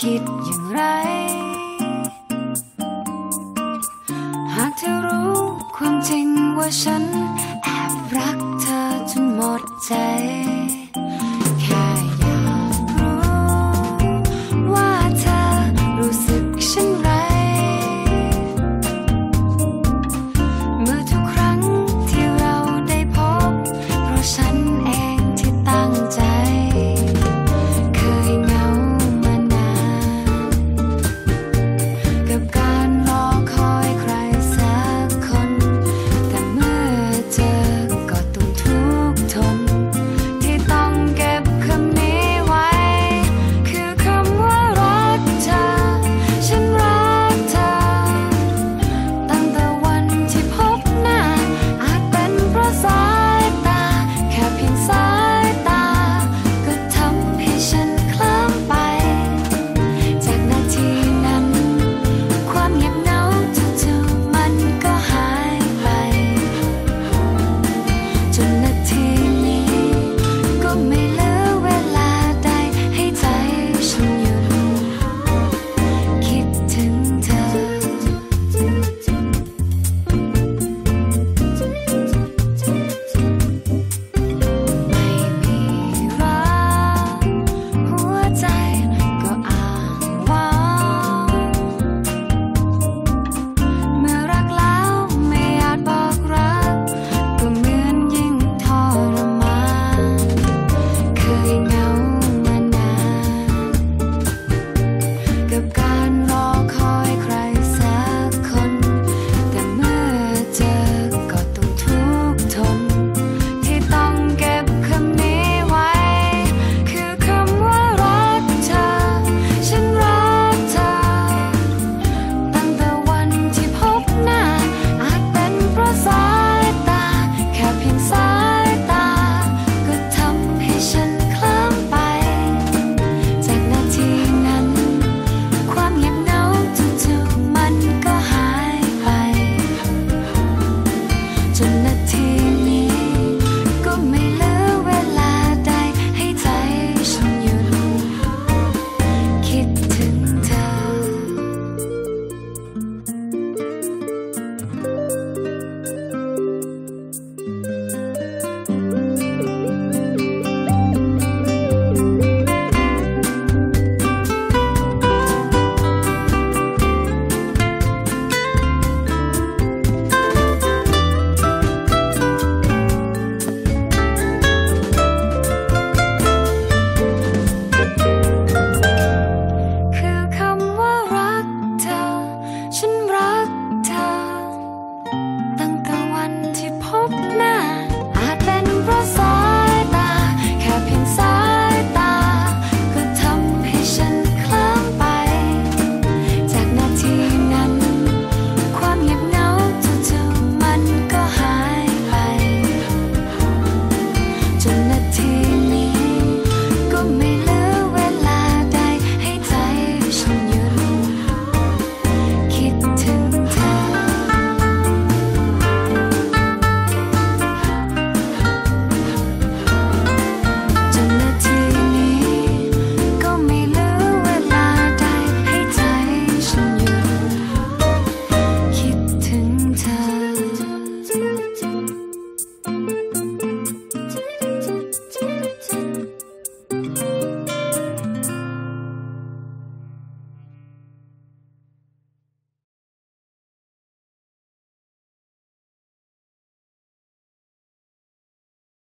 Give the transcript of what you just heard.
คิดอย่างไร หากเธอรู้ความจริงว่าฉันแอบรักเธอจนหมดใจ